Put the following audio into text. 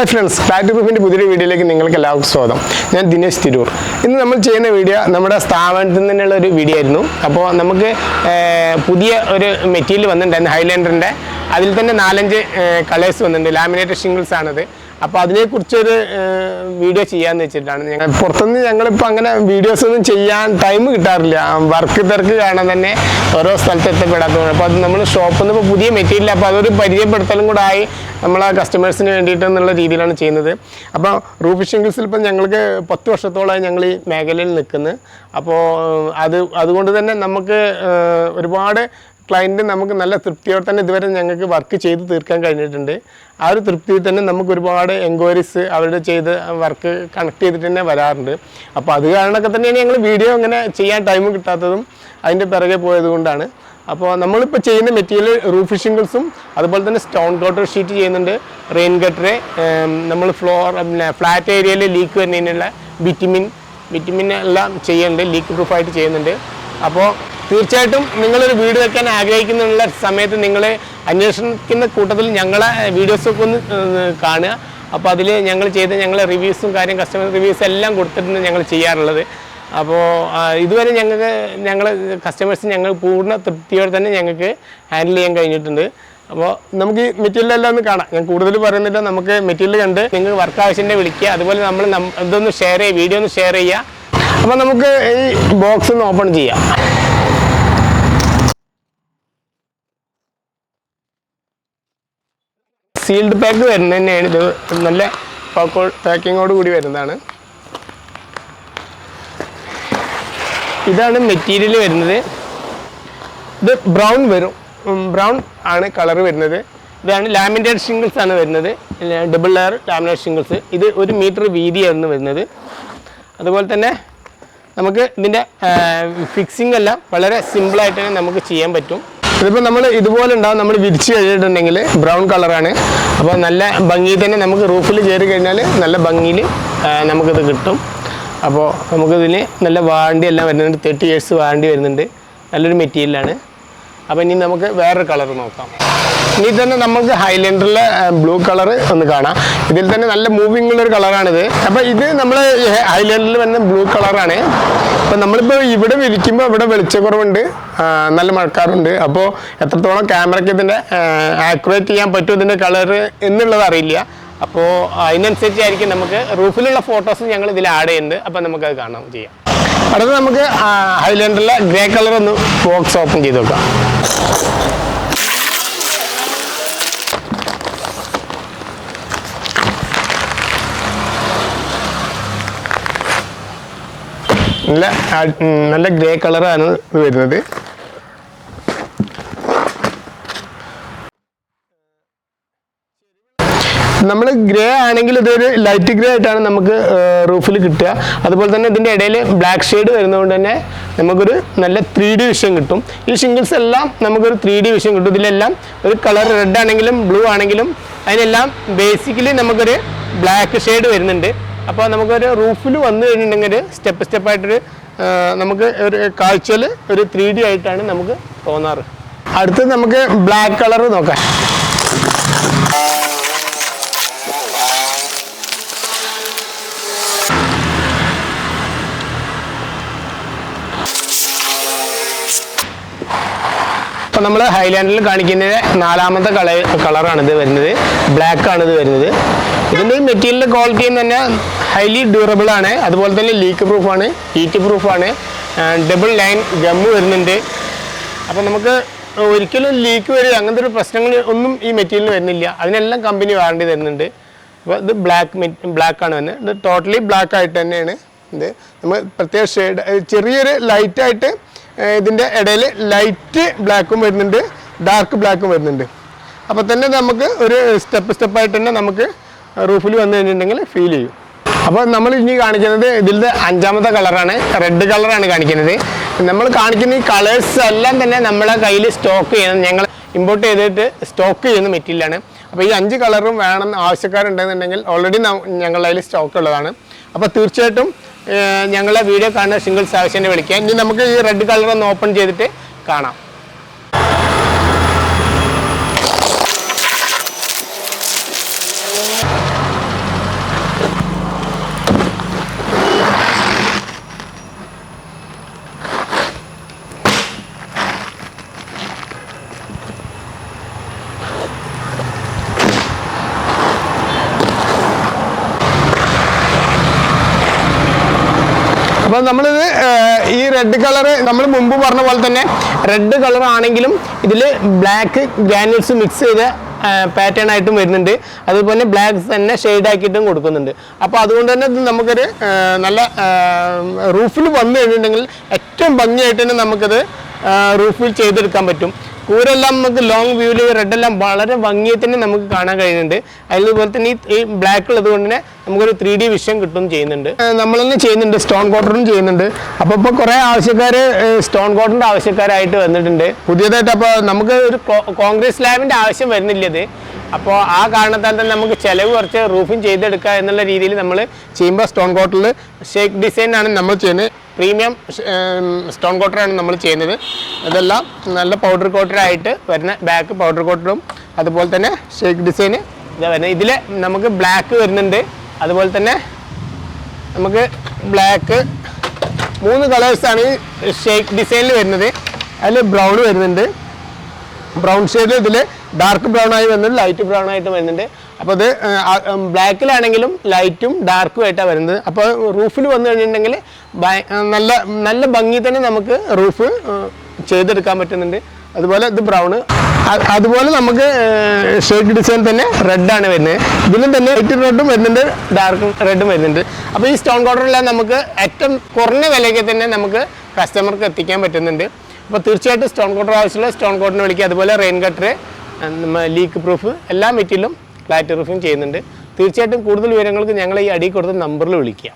Hi friends flat ഗ്രൂപ്പിന്റെ പുതിയൊരു വീഡിയോയിലേക്ക് നിങ്ങൾക്ക് എല്ലാവർക്കും സ്വാഗതം. ഞാൻ ദിനേശ് തിരൂർ. ഇന്ന് നമ്മൾ ചെയ്യുന്ന വീഡിയോ നമ്മുടെ സ്ഥാപനത്തിൽ നിന്നുള്ള ഒരു വീഡിയോ ആയിരുന്നു. അപ്പോൾ നമുക്ക് പുതിയ ഒരു മെറ്റീരിയൽ വന്നിട്ടുണ്ടായിരുന്നു ഹൈലാൻഡറിന്റെ അതിൽ തന്നെ നാലഞ്ച് കളേഴ്സ് വന്നിട്ടുണ്ട്. ലാമിനേറ്റഡ് ഷിംഗിൾസ് ആണത്. അപ്പോൾ അതിനെക്കുറിച്ചൊരു വീഡിയോ ചെയ്യാമെന്ന് വെച്ചിട്ടാണ് ഞങ്ങൾ പുറത്തുനിന്ന് ഞങ്ങളിപ്പോൾ അങ്ങനെ വീഡിയോസ് ഒന്നും ചെയ്യാൻ ടൈം കിട്ടാറില്ല. വർക്ക് തിരക്ക് കാണാൻ തന്നെ ഓരോ സ്ഥലത്ത് എത്തപ്പെടാത്തതുകൊണ്ട് അപ്പോൾ അത് നമ്മൾ ഷോപ്പിൽ നിന്ന് ഇപ്പോൾ പുതിയ മെറ്റീരിയൽ അപ്പോൾ അതൊരു പരിചയപ്പെടുത്തലും കൂടെ ആയി നമ്മൾ ആ കസ്റ്റമേഴ്സിന് വേണ്ടിയിട്ട് എന്നുള്ള രീതിയിലാണ് ചെയ്യുന്നത്. അപ്പോൾ റൂഫ് ഷിംഗിൾസിൽ ഇപ്പം ഞങ്ങൾക്ക് പത്ത് വർഷത്തോളമായി ഞങ്ങൾ ഈ മേഖലയിൽ നിൽക്കുന്നത് അപ്പോൾ അത് അതുകൊണ്ട് തന്നെ നമുക്ക് ഒരുപാട് ക്ലയന്റ് നമുക്ക് നല്ല തൃപ്തിയോടെ തന്നെ ഇതുവരെ ഞങ്ങൾക്ക് വർക്ക് ചെയ്ത് തീർക്കാൻ കഴിഞ്ഞിട്ടുണ്ട്. ആ ഒരു തൃപ്തിയിൽ തന്നെ നമുക്ക് ഒരുപാട് എൻക്വയറീസ് അവരുടെ ചെയ്ത് വർക്ക് കണക്ട് ചെയ്തിട്ട് തന്നെ വരാറുണ്ട്. അപ്പോൾ അത് കാരണമൊക്കെ തന്നെയാണ് ഞങ്ങൾ വീഡിയോ അങ്ങനെ ചെയ്യാൻ ടൈം കിട്ടാത്തതും അതിന്റെ പിറകെ പോയത് കൊണ്ടാണ്. അപ്പോൾ നമ്മളിപ്പോൾ ചെയ്യുന്ന മെറ്റീരിയൽ റൂഫ് ഷിംഗിൾസും അതുപോലെ തന്നെ സ്റ്റോൺ കോട്ടർ ഷീറ്റ് ചെയ്യുന്നുണ്ട്. റെയിൻ ഗട്ടറെ നമ്മൾ ഫ്ലോർ ഫ്ലാറ്റ് ഏരിയയിൽ ലീക്ക് വരുന്നതിനുള്ള വിറ്റമിൻ വിറ്റമിൻ എല്ലാം ചെയ്യുന്നുണ്ട് ലീക്ക് പ്രൂഫായിട്ട് ചെയ്യുന്നുണ്ട്. അപ്പോൾ തീർച്ചയായിട്ടും നിങ്ങളൊരു വീട് വെക്കാൻ ആഗ്രഹിക്കുന്നുള്ള സമയത്ത് നിങ്ങളെ അന്വേഷിക്കുന്ന കൂട്ടത്തിൽ ഞങ്ങളെ വീഡിയോസൊക്കെ ഒന്ന് കാണുക. അപ്പോൾ അതിൽ ഞങ്ങൾ ചെയ്ത ഞങ്ങളെ റിവ്യൂസും കാര്യം കസ്റ്റമർ റിവ്യൂസ് എല്ലാം കൊടുത്തിട്ടാണ് ഞങ്ങൾ ചെയ്യാറുള്ളത്. അപ്പോൾ ഇതുവരെ ഞങ്ങൾക്ക് ഞങ്ങൾ കസ്റ്റമേഴ്സ് ഞങ്ങൾ പൂർണ തൃപ്തിയോടെ തന്നെ ഞങ്ങൾക്ക് ഹാൻഡിൽ ചെയ്യാൻ കഴിഞ്ഞിട്ടുണ്ട്. അപ്പോൾ നമുക്ക് മെറ്റീരിയൽ എല്ലാം ഒന്ന് കാണാം. ഞാൻ കൂടുതൽ പറയുന്നില്ല. നമുക്ക് മെറ്റീരിയൽ കണ്ട് നിങ്ങൾ വർക്ക് ആവശ്യത്തിന്റെ വിളിക്കുക. അതുപോലെ നമ്മൾ ഇതൊന്ന് ഷെയർ ചെയ്യുക വീഡിയോ ഒന്ന് ഷെയർ ചെയ്യുക. അപ്പോൾ നമുക്ക് ഈ ബോക്സ് ഒന്ന് ഓപ്പൺ ചെയ്യാം. സീൽഡ് പാക്ക് വരുന്നത് തന്നെയാണ് ഇത് നല്ല പാക്കോ പാക്കിങ്ങോട് കൂടി വരുന്നതാണ്. ഇതാണ് മെറ്റീരിയൽ വരുന്നത്. ഇത് ബ്രൗൺ വരും. ബ്രൗൺ ആണ് കളർ വരുന്നത്. ഇതാണ് ലാമിനേറ്റഡ് ഷിംഗിൾസ് ആണ് വരുന്നത്. ഡബിൾ ലെയർ ലാമിനേറ്റ് ഷിംഗിൾസ് ഇത് ഒരു മീറ്റർ വീതിയായിരുന്നു വരുന്നത്. അതുപോലെ തന്നെ നമുക്ക് ഇതിന്റെ ഫിക്സിംഗ് എല്ലാം വളരെ സിമ്പിളായിട്ട് തന്നെ നമുക്ക് ചെയ്യാൻ പറ്റും. ഇതിപ്പോൾ നമ്മൾ ഇതുപോലെ ഉണ്ടാവും. നമ്മൾ വിരിച്ച് കഴിഞ്ഞിട്ടുണ്ടെങ്കിൽ ബ്രൗൺ കളറാണ് അപ്പോൾ നല്ല ഭംഗി തന്നെ നമുക്ക് റൂഫിൽ കയറി കഴിഞ്ഞാൽ നല്ല ഭംഗിയിൽ നമുക്കിത് കിട്ടും. അപ്പോൾ നമുക്കിതിന് നല്ല വാണ്ടി എല്ലാം വരുന്നുണ്ട്. തേർട്ടി ഇയേഴ്സ് വാണ്ടി വരുന്നുണ്ട്. നല്ലൊരു മെറ്റീരിയലാണ് അപ്പോൾ ഇനി നമുക്ക് വേറൊരു കളർ നോക്കാം. ഇനി തന്നെ നമുക്ക് ഹൈലൻഡറിലെ ബ്ലൂ കളർ ഒന്ന് കാണാം. ഇതിൽ തന്നെ നല്ല മൂവിംഗ് ഉള്ള ഒരു കളറാണിത് അപ്പോൾ ഇത് നമ്മൾ ഹൈലൻഡറിൽ വരുന്ന ബ്ലൂ കളറാണ് അപ്പോൾ നമ്മളിപ്പോൾ ഇവിടെ വിരിക്കുമ്പോൾ ഇവിടെ വെളിച്ചക്കുറവുണ്ട്. നല്ല മഴക്കാറുണ്ട്. അപ്പോൾ എത്രത്തോളം ക്യാമറയ്ക്ക് ഇതിന്റെ ആക്യുറേറ്റ് ചെയ്യാൻ പറ്റും ഇതിന്റെ കളർ എന്നുള്ളത് അറിയില്ല. അപ്പോൾ അതിനനുസരിച്ചായിരിക്കും നമുക്ക് റൂഫിലുള്ള ഫോട്ടോസ് ഞങ്ങൾ ഇതിൽ ആഡ് ചെയ്യുന്നുണ്ട്. അപ്പോൾ നമുക്കത് കാണാം ചെയ്യാം. അടുത്ത് നമുക്ക് ഹൈലൻഡറിലെ ഗ്രേ കളർ ഒന്ന് ബോക്സ് ഓപ്പൺ ചെയ്ത് നോക്കാം നല്ല നല്ല ഗ്രേ കളറാണ് വരുന്നത്. നമ്മൾ ഗ്രേ ആണെങ്കിൽ ഇതൊരു ലൈറ്റ് ഗ്രേ ആയിട്ടാണ് നമുക്ക് റൂഫിൽ കിട്ടുക. അതുപോലെ തന്നെ ഇതിന്റെ ഇടയിൽ ബ്ലാക്ക് ഷെയ്ഡ് വരുന്നതുകൊണ്ട് തന്നെ നമുക്കൊരു നല്ല ത്രീ ഡി വിഷൻ കിട്ടും. ഈ ഷിംഗിൾസ് എല്ലാം നമുക്കൊരു ത്രീ ഡി വിഷൻ കിട്ടും. ഇതിലെല്ലാം ഒരു കളർ റെഡ് ആണെങ്കിലും ബ്ലൂ ആണെങ്കിലും അതിനെല്ലാം ബേസിക്കലി നമുക്കൊരു ബ്ലാക്ക് ഷെയ്ഡ് വരുന്നുണ്ട്. അപ്പോൾ നമുക്കൊരു റൂഫിൽ വന്നു കഴിഞ്ഞിട്ടുണ്ടെങ്കിൽ സ്റ്റെപ്പ് സ്റ്റെപ്പായിട്ടൊരു നമുക്ക് ഒരു കാഴ്ചയിൽ ഒരു ത്രീ ഡി ആയിട്ടാണ് നമുക്ക് തോന്നാറ്. അടുത്തത് നമുക്ക് ബ്ലാക്ക് കളർ നോക്കാം. അപ്പോൾ നമ്മൾ ഹൈലാൻഡിൽ കാണിക്കുന്ന നാലാമത്തെ കളർ കളറാണ് ഇത് വരുന്നത്. ബ്ലാക്ക് ആണ് ഇത് വരുന്നത്. ഇതിന്റെ മെറ്റീരിയലിന്റെ ക്വാളിറ്റിയും തന്നെ ഹൈലി ഡ്യൂറബിൾ ആണ്. അതുപോലെ തന്നെ ലീക്ക് പ്രൂഫാണ് ഹീറ്റ് പ്രൂഫാണ് ഡബിൾ ലൈൻ ഗമ്മ് വരുന്നുണ്ട്. അപ്പം നമുക്ക് ഒരിക്കലും ലീക്ക് വരിക അങ്ങനത്തെ ഒരു പ്രശ്നങ്ങൾ ഒന്നും ഈ മെറ്റീരിയലിന് വരുന്നില്ല. അതിനെല്ലാം കമ്പനി വാറണ്ടി തരുന്നുണ്ട്. അപ്പോൾ ഇത് ബ്ലാക്ക് ബ്ലാക്ക് ആണ് വരുന്നത്. ഇത് ടോട്ടലി ബ്ലാക്ക് ആയിട്ട് തന്നെയാണ്. ഇത് നമ്മൾ പ്രത്യേക ഷെയ്ഡ് ചെറിയൊരു ലൈറ്റായിട്ട് ഇതിന്റെ ഇടയിൽ ലൈറ്റ് ബ്ലാക്കും വരുന്നുണ്ട് ഡാർക്ക് ബ്ലാക്കും വരുന്നുണ്ട്. അപ്പോൾ തന്നെ നമുക്ക് ഒരു സ്റ്റെപ്പ് സ്റ്റെപ്പായിട്ട് തന്നെ നമുക്ക് റൂഫിൽ വന്നു കഴിഞ്ഞിട്ടുണ്ടെങ്കിൽ ഫീൽ ചെയ്യും. അപ്പോൾ നമ്മൾ ഇനി കാണിക്കുന്നത് ഇതിലത്തെ അഞ്ചാമത്തെ കളറാണ് റെഡ് കളറാണ് കാണിക്കുന്നത്. നമ്മൾ കാണിക്കുന്ന ഈ കളേഴ്സ് എല്ലാം തന്നെ നമ്മളെ കയ്യിൽ സ്റ്റോക്ക് ചെയ്യുന്നത് ഞങ്ങൾ ഇമ്പോർട്ട് ചെയ്തിട്ട് സ്റ്റോക്ക് ചെയ്യുന്ന മെറ്റീരിയലാണ് അപ്പോൾ ഈ അഞ്ച് കളറും വേണം ആവശ്യക്കാരുണ്ടെന്നുണ്ടെങ്കിൽ ഓൾറെഡി ഞങ്ങളുടെ കയ്യിൽ സ്റ്റോക്ക് ഉള്ളതാണ്. അപ്പോൾ തീർച്ചയായിട്ടും ഞങ്ങളെ വീഡിയോ കാണുന്ന സിംഗിൾ ആവശ്യം വിളിക്കാം. ഇനി നമുക്ക് ഈ റെഡ് കളർ ഒന്ന് ഓപ്പൺ ചെയ്തിട്ട് കാണാം. അപ്പോൾ നമ്മളിത് ഈ റെഡ് കളർ നമ്മൾ മുമ്പ് പറഞ്ഞ പോലെ തന്നെ റെഡ് കളർ ആണെങ്കിലും ഇതിൽ ബ്ലാക്ക് ഗ്രാനുൾസ് മിക്സ് ചെയ്ത പാറ്റേൺ ആയിട്ടും വരുന്നുണ്ട്. അതുപോലെ തന്നെ ബ്ലാക്ക് തന്നെ ഷെയ്ഡ് ആക്കിയിട്ടും കൊടുക്കുന്നുണ്ട്. അപ്പോൾ അതുകൊണ്ട് തന്നെ നമുക്കൊരു നല്ല റൂഫിൽ വന്നു കഴിഞ്ഞിട്ടുണ്ടെങ്കിൽ ഏറ്റവും ഭംഗിയായിട്ട് തന്നെ നമുക്കത് റൂഫിൽ ചെയ്തെടുക്കാൻ പറ്റും. കൂരെല്ലാം നമുക്ക് ലോങ് വ്യൂവിൽ റെഡ് എല്ലാം വളരെ ഭംഗിയെ തന്നെ നമുക്ക് കാണാൻ കഴിയുന്നുണ്ട്. അതുപോലെ തന്നെ ഈ- ബ്ലാക്ക് ഉള്ളത് കൊണ്ട് തന്നെ നമുക്കൊരു ത്രീ ഡി വിഷൻ കിട്ടും ചെയ്യുന്നുണ്ട്. നമ്മൾ തന്നെ ചെയ്യുന്നുണ്ട് സ്റ്റോൺ കോട്ടറും ചെയ്യുന്നുണ്ട്. അപ്പോൾ ഇപ്പോൾ കുറേ ആവശ്യക്കാർ സ്റ്റോൺ കോട്ടറിന്റെ ആവശ്യക്കാരായിട്ട് വന്നിട്ടുണ്ട്. പുതിയതായിട്ട് അപ്പോൾ നമുക്ക് ഒരു കോൺഗ്രസ് സ്ലാബിന്റെ ആവശ്യം വരുന്നില്ല ഇത്. അപ്പോൾ ആ കാരണത്താൽ തന്നെ നമുക്ക് ചിലവ് കുറച്ച് റൂഫിങ് ചെയ്തെടുക്കുക എന്നുള്ള രീതിയിൽ നമ്മൾ ചെയ്യുമ്പോൾ സ്റ്റോൺ കോട്ടറിൽ ഷേക്ക് ഡിസൈനാണ് നമ്മൾ ചെയ്യുന്നത്. പ്രീമിയം സ്റ്റോൺ കോട്ടറാണ് നമ്മൾ ചെയ്യുന്നത്. ഇതെല്ലാം നല്ല പൗഡർ കോട്ടറായിട്ട് വരുന്ന ബാക്ക് പൗഡർ കോട്ടറും അതുപോലെ തന്നെ ഷേക്ക് ഡിസൈൻ ഇതാ വരുന്നത്. ഇതിൽ നമുക്ക് ബ്ലാക്ക് വരുന്നുണ്ട്. അതുപോലെ തന്നെ നമുക്ക് ബ്ലാക്ക് മൂന്ന് കളേഴ്സാണ് ഷേക്ക് ഡിസൈനിൽ വരുന്നത്. അതിൽ ബ്രൗൺ വരുന്നുണ്ട്. ബ്രൗൺ ഷെയ്ഡ് ഇതിൽ ഡാർക്ക് ബ്രൗൺ ആയി വരുന്നുണ്ട് ലൈറ്റ് ബ്രൗൺ ആയിട്ട് വരുന്നുണ്ട്. അപ്പോൾ ഇത് ബ്ലാക്കിലാണെങ്കിലും ലൈറ്റും ഡാർക്കും ആയിട്ടാണ് വരുന്നത്. അപ്പോൾ റൂഫിൽ വന്നു കഴിഞ്ഞിട്ടുണ്ടെങ്കിൽ നല്ല നല്ല ഭംഗി തന്നെ നമുക്ക് റൂഫ് ചെയ്തെടുക്കാൻ പറ്റുന്നുണ്ട്. അതുപോലെ ഇത് ബ്രൗൺ അതുപോലെ നമുക്ക് ഷേഡ് ഡിസൈൻ തന്നെ റെഡാണ് വരുന്നത്. ഇതിലും തന്നെ ലൈറ്റ് റെഡും വരുന്നുണ്ട് ഡാർക്ക് റെഡും വരുന്നുണ്ട്. അപ്പോൾ ഈ സ്റ്റോൺ കോട്ടറെല്ലാം നമുക്ക് ഏറ്റവും കുറഞ്ഞ വിലയ്ക്ക് തന്നെ നമുക്ക് കസ്റ്റമർക്ക് എത്തിക്കാൻ പറ്റുന്നുണ്ട്. അപ്പോൾ തീർച്ചയായിട്ടും സ്റ്റോൺ കോട്ടർ ആവശ്യമുള്ള സ്റ്റോൺ കോട്ടറിനെ വിളിക്കുക. അതുപോലെ റെയിൻ കട്ടർ ലീക്ക് പ്രൂഫ് എല്ലാ മെറ്റീരിയലും ഫ്ലാറ്റ് റിഫ്യൂം ചെയ്യുന്നുണ്ട്. തീർച്ചയായിട്ടും കൂടുതൽ വിവരങ്ങൾക്ക് ഞങ്ങൾ ഈ അടി കൊടുത്ത നമ്പറിൽ വിളിക്കുക.